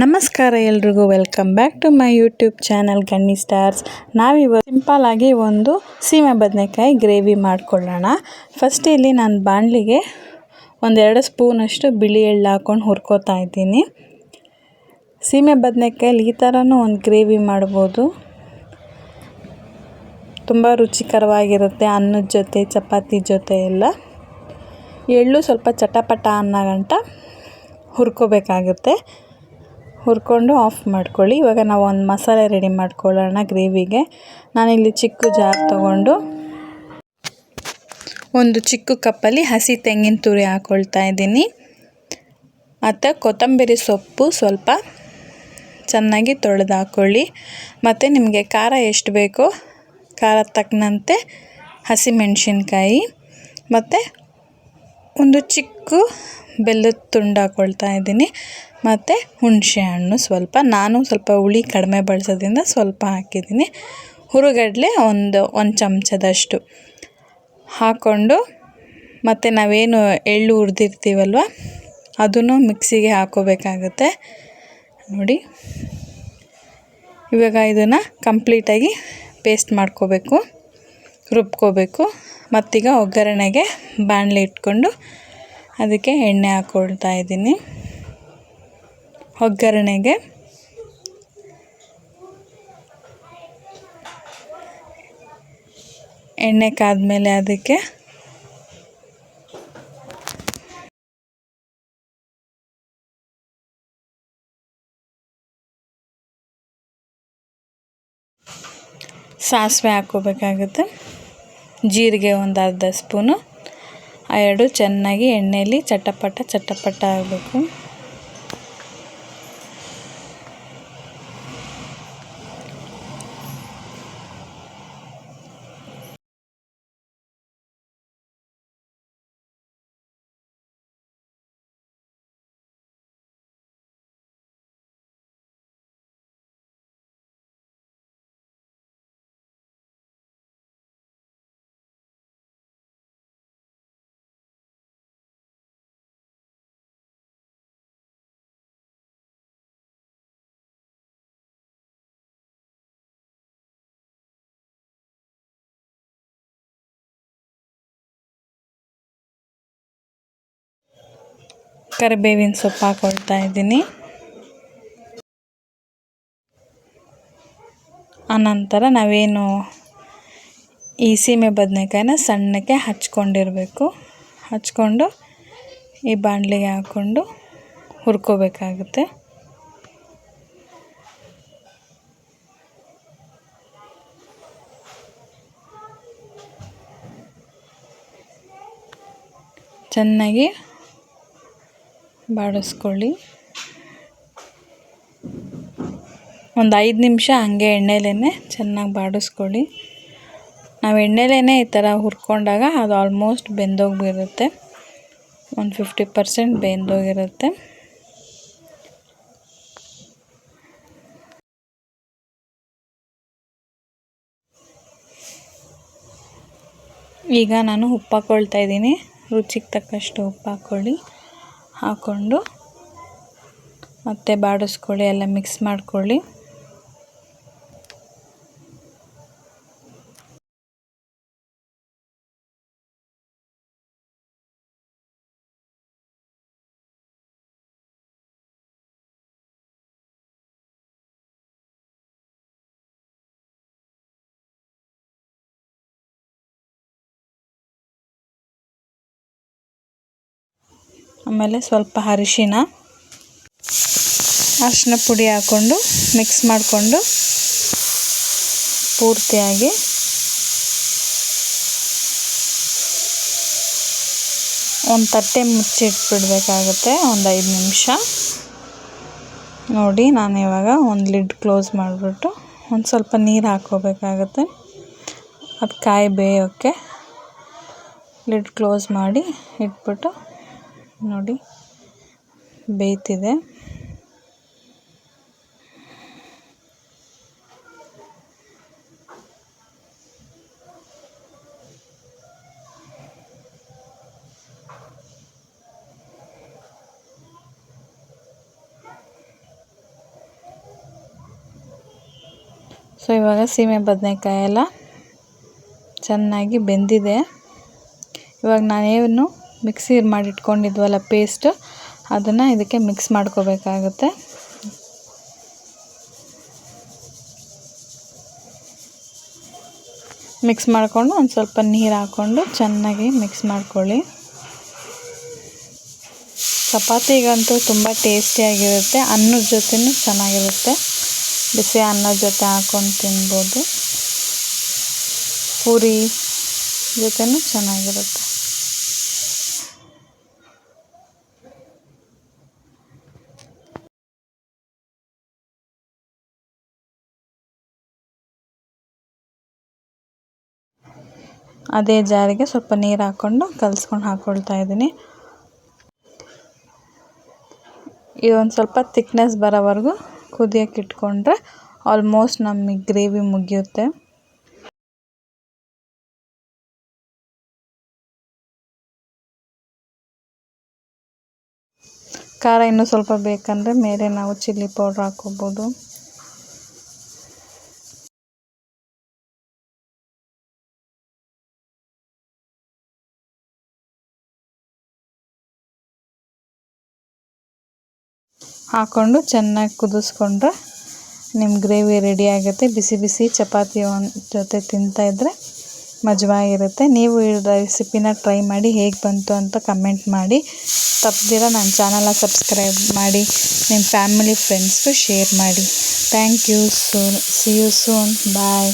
ನಮಸ್ಕಾರ ಎಲ್ರಿಗೂ welcome back to my YouTube channel Ganni stars ನಾವಿವತ್ತು ಸಿಂಪಲ್ಲಾಗಿ ಒಂದು ಸೀಮೆ ಬದನೆಕಾಯಿ ಗ್ರೇವಿ ಮಾಡಿಕೊಳ್ಳೋಣ. ಫಸ್ಟ್ ಇಲ್ಲಿ ನಾನು ಬಾಣಲಿಗೆ ಒಂದೆರಡು ಸ್ಪೂನಷ್ಟು ಬಿಳಿ ಎಳ್ಳು ಹಾಕ್ಕೊಂಡು ಹುರ್ಕೋತಾ ಇದ್ದೀನಿ. ಸೀಮೆ ಬದನೆಕಾಯಲ್ಲಿ ಈ ಥರನೂ ಒಂದು ಗ್ರೇವಿ ಮಾಡ್ಬೋದು. ತುಂಬ ರುಚಿಕರವಾಗಿರುತ್ತೆ ಅನ್ನದ ಜೊತೆ, ಚಪಾತಿ ಜೊತೆ ಎಲ್ಲ. ಎಳ್ಳು ಸ್ವಲ್ಪ ಚಟಪಟ ಅನ್ನೋ ಗಂಟ ಹುರ್ಕೋಬೇಕಾಗುತ್ತೆ. ಹುರ್ಕೊಂಡು ಆಫ್ ಮಾಡ್ಕೊಳ್ಳಿ. ಇವಾಗ ನಾವು ಒಂದು ಮಸಾಲೆ ರೆಡಿ ಮಾಡ್ಕೊಳ್ಳೋಣ ಗ್ರೇವಿಗೆ ನಾನಿಲ್ಲಿ ಚಿಕ್ಕ ಜಾರ್ ತಗೊಂಡು ಒಂದು ಚಿಕ್ಕ ಕಪ್ಪಲ್ಲಿ ಹಸಿ ತೆಂಗಿನ ತುರಿ ಹಾಕ್ಕೊಳ್ತಾ ಇದ್ದೀನಿ. ಮತ್ತು ಕೊತ್ತಂಬರಿ ಸೊಪ್ಪು ಸ್ವಲ್ಪ ಚೆನ್ನಾಗಿ ತೊಳೆದು ಹಾಕ್ಕೊಳ್ಳಿ ಮತ್ತು ನಿಮಗೆ ಖಾರ ಎಷ್ಟು ಬೇಕೋ ಖಾರ ತಕ್ಕನಂತೆ ಹಸಿಮೆಣಸಿನ್ಕಾಯಿ ಮತ್ತು ಒಂದು ಚಿಕ್ಕ ಬೆಲ್ಲದ ತುಂಡು ಹಾಕ್ಕೊಳ್ತಾ ಇದ್ದೀನಿ. ಮತ್ತು ಹುಣಸೆ ಹಣ್ಣು ಸ್ವಲ್ಪ. ನಾನು ಸ್ವಲ್ಪ ಹುಳಿ ಕಡಿಮೆ ಬಳಸೋದ್ರಿಂದ ಸ್ವಲ್ಪ ಹಾಕಿದ್ದೀನಿ. ಹುರುಗಡಲೆ ಒಂದು ಒಂದು ಚಮಚದಷ್ಟು ಹಾಕ್ಕೊಂಡು ಮತ್ತು ನಾವೇನು ಎಳ್ಳು ಹುರಿದಿರ್ತೀವಲ್ವ, ಅದನ್ನು ಮಿಕ್ಸಿಗೆ ಹಾಕೋಬೇಕಾಗುತ್ತೆ. ನೋಡಿ. ಇವಾಗ ಇದನ್ನು ಕಂಪ್ಲೀಟಾಗಿ ಪೇಸ್ಟ್ ಮಾಡ್ಕೋಬೇಕು. ರುಬ್ಕೋಬೇಕು. ಮತ್ತೀಗ ಒಗ್ಗರಣೆಗೆ ಬಾಣಲೆ ಇಟ್ಕೊಂಡು ಅದಕ್ಕೆ ಎಣ್ಣೆ ಹಾಕ್ಕೊಳ್ತಾ ಇದ್ದೀನಿ. ಒಗ್ಗರಣೆಗೆ ಎಣ್ಣೆ ಕಾದ್ಮೇಲೆ ಅದಕ್ಕೆ ಸಾಸಿವೆ ಹಾಕ್ಕೋಬೇಕಾಗುತ್ತೆ. ಜೀರಿಗೆ ಒಂದು ಅರ್ಧ ಸ್ಪೂನು ಆ ಎರಡು ಚೆನ್ನಾಗಿ ಎಣ್ಣೆಯಲ್ಲಿ ಚಟಪಟ ಚಟಪಟ ಆಗಬೇಕು. ಕರಿಬೇವಿನ ಸೊಪ್ಪು ಹಾಕ್ಕೊಳ್ತಾ ಇದ್ದೀನಿ. ಆನಂತರ ನಾವೇನು ಈ ಸೀಮೆ ಬದನೆಕಾಯಿನ ಸಣ್ಣಕ್ಕೆ ಹಚ್ಕೊಂಡಿರಬೇಕು. ಹಚ್ಕೊಂಡು ಈ ಬಾಣಲಿಗೆ ಹಾಕ್ಕೊಂಡು ಹುರ್ಕೋಬೇಕಾಗುತ್ತೆ. ಚೆನ್ನಾಗಿ ಬಾಡಿಸ್ಕೊಳ್ಳಿ. ಒಂದು ಐದು ನಿಮಿಷ ಹಂಗೆ ಎಣ್ಣೆಲೇ ಚೆನ್ನಾಗಿ ಬಾಡಿಸ್ಕೊಳ್ಳಿ. ನಾವು ಎಣ್ಣೆಲೇ ಈ ಥರ ಹುರ್ಕೊಂಡಾಗ ಅದು ಆಲ್ಮೋಸ್ಟ್ ಬೆಂದೋಗಿರುತ್ತೆ ಒಂದು ಫಿಫ್ಟಿ ಪರ್ಸೆಂಟ್ ಬೆಂದೋಗಿರುತ್ತೆ. ಈಗ ನಾನು ಉಪ್ಪು ಹಾಕ್ಕೊಳ್ತಾ ಇದ್ದೀನಿ. ರುಚಿಗೆ ತಕ್ಕಷ್ಟು ಉಪ್ಪು ಹಾಕ್ಕೊಳ್ಳಿ ಹಾಕ್ಕೊಂಡು ಮತ್ತೆ ಬಾಡಿಸ್ಕೊಳ್ಳಿ ಎಲ್ಲ ಮಿಕ್ಸ್ ಮಾಡ್ಕೊಳ್ಳಿ. ಆಮೇಲೆ ಸ್ವಲ್ಪ ಅರಿಶಿನ ಅರಿಶಿನ ಪುಡಿ ಹಾಕ್ಕೊಂಡು ಮಿಕ್ಸ್ ಮಾಡಿಕೊಂಡು ಪೂರ್ತಿಯಾಗಿ ಒಂದು ತಟ್ಟೆ ಮುಚ್ಚಿಟ್ಬಿಡ್ಬೇಕಾಗುತ್ತೆ ಒಂದು ಐದು ನಿಮಿಷ. ನೋಡಿ, ನಾನು ಇವಾಗ ಒಂದು ಲಿಡ್ ಕ್ಲೋಸ್ ಮಾಡಿಬಿಟ್ಟು ಒಂದು ಸ್ವಲ್ಪ ನೀರು ಹಾಕ್ಕೋಬೇಕಾಗತ್ತೆ. ಅದು ಕಾಯಿ ಬೇಯೋಕ್ಕೆ ಲಿಡ್ ಕ್ಲೋಸ್ ಮಾಡಿ ಇಟ್ಬಿಟ್ಟು ನೋಡಿ ಬೇಯ್ತಿದೆ. ಸೊ ಇವಾಗ ಸೀಮೆ ಬದನೆಕಾಯಿ ಎಲ್ಲ ಚೆನ್ನಾಗಿ ಬೆಂದಿದೆ. ಇವಾಗ ನಾನೇನು ಮಿಕ್ಸಿ ಮಾಡಿಟ್ಕೊಂಡಿದ್ವಲ್ಲ ಪೇಸ್ಟ್ ಅದನ್ನು ಇದಕ್ಕೆ ಮಿಕ್ಸ್ ಮಾಡ್ಕೋಬೇಕಾಗುತ್ತೆ. ಮಿಕ್ಸ್ ಮಾಡಿಕೊಂಡು ಒಂದು ಸ್ವಲ್ಪ ನೀರು ಹಾಕ್ಕೊಂಡು ಚೆನ್ನಾಗಿ ಮಿಕ್ಸ್ ಮಾಡ್ಕೊಳ್ಳಿ. ಚಪಾತಿಗಂತೂ ತುಂಬ ಟೇಸ್ಟಿಯಾಗಿರುತ್ತೆ ಅನ್ನದ ಜೊತೆನೂ ಚೆನ್ನಾಗಿರುತ್ತೆ. ಬಿಸಿ ಅನ್ನದ ಜೊತೆ ಹಾಕ್ಕೊಂಡು ತಿನ್ಬೋದು. ಪೂರಿ ಜೊತೆನೂ ಚೆನ್ನಾಗಿರುತ್ತೆ. ಅದೇ ಜಾರಿಗೆ ಸ್ವಲ್ಪ ನೀರು ಹಾಕ್ಕೊಂಡು ಕಲಿಸ್ಕೊಂಡು ಹಾಕ್ಕೊಳ್ತಾ ಇದ್ದೀನಿ. ಇದೊಂದು ಸ್ವಲ್ಪ ತಿಕ್ನೆಸ್ ಬರೋವರೆಗೂ ಕುದಿಯೋಕೆ ಇಟ್ಕೊಂಡ್ರೆ ಆಲ್ಮೋಸ್ಟ್ ನಮಗೆ ಗ್ರೇವಿ ಮುಗಿಯುತ್ತೆ. ಖಾರ ಇನ್ನೂ ಸ್ವಲ್ಪ ಬೇಕಂದರೆ ಮೇಲೆ ನಾವು ಚಿಲ್ಲಿ ಪೌಡ್ರ್ ಹಾಕ್ಕೋಬೋದು. ಹಾಕ್ಕೊಂಡು ಚೆನ್ನಾಗಿ ಕುದಿಸ್ಕೊಂಡ್ರೆ ನಿಮ್ಮ ಗ್ರೇವಿ ರೆಡಿ ಆಗುತ್ತೆ. ಬಿಸಿ ಬಿಸಿ ಚಪಾತಿ ಜೊತೆ ತಿಂತಾಯಿದ್ರೆ ಮಜವಾಗಿರುತ್ತೆ. ನೀವು ಈ ರೆಸಿಪಿನ ಟ್ರೈ ಮಾಡಿ ಹೇಗೆ ಬಂತು ಅಂತ ಕಮೆಂಟ್ ಮಾಡಿ. ತಪ್ಪದಿರ ನನ್ನ ಚಾನಲ್ನ ಸಬ್ಸ್ಕ್ರೈಬ್ ಮಾಡಿ ನಿಮ್ಮ ಫ್ಯಾಮಿಲಿ, ಫ್ರೆಂಡ್ಸ್ಗೂ ಶೇರ್ ಮಾಡಿ. Thank you soon see you soon. Bye.